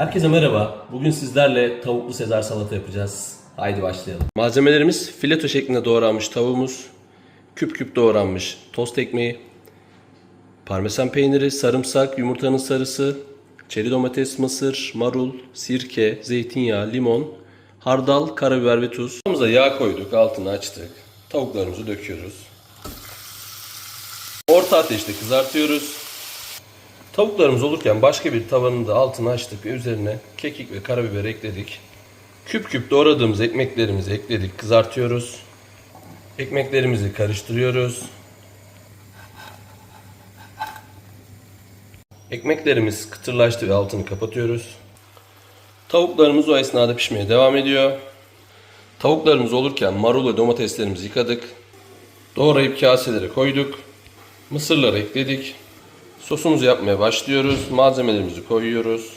Herkese merhaba. Bugün sizlerle tavuklu sezar salata yapacağız. Haydi başlayalım. Malzemelerimiz fileto şeklinde doğranmış tavuğumuz, küp küp doğranmış tost ekmeği, parmesan peyniri, sarımsak, yumurtanın sarısı, çeri domates, mısır, marul, sirke, zeytinyağı, limon, hardal, karabiber ve tuz. Tavamıza yağ koyduk, altını açtık. Tavuklarımızı döküyoruz. Orta ateşte kızartıyoruz. Tavuklarımız olurken başka bir tavanın da altını açtık ve üzerine kekik ve karabiber ekledik. Küp küp doğradığımız ekmeklerimizi ekledik, kızartıyoruz. Ekmeklerimizi karıştırıyoruz. Ekmeklerimiz kıtırlaştı ve altını kapatıyoruz. Tavuklarımız o esnada pişmeye devam ediyor. Tavuklarımız olurken marul ve domateslerimizi yıkadık. Doğrayıp kaselere koyduk. Mısırları ekledik. Sosumuzu yapmaya başlıyoruz. Malzemelerimizi koyuyoruz.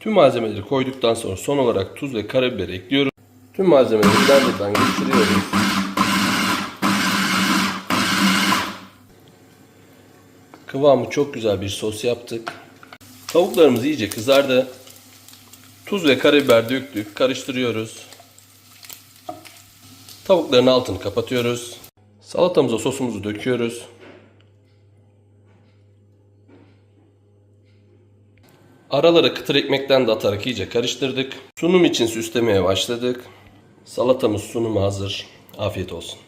Tüm malzemeleri koyduktan sonra son olarak tuz ve karabiber ekliyoruz. Tüm malzemeleri blenderdan geçiriyoruz. Kıvamı çok güzel bir sos yaptık. Tavuklarımız iyice kızardı. Tuz ve karabiber döktük. Karıştırıyoruz. Tavukların altını kapatıyoruz. Salatamıza sosumuzu döküyoruz. Aralara kıtır ekmekten de atarak iyice karıştırdık. Sunum için süslemeye başladık. Salatamız sunuma hazır. Afiyet olsun.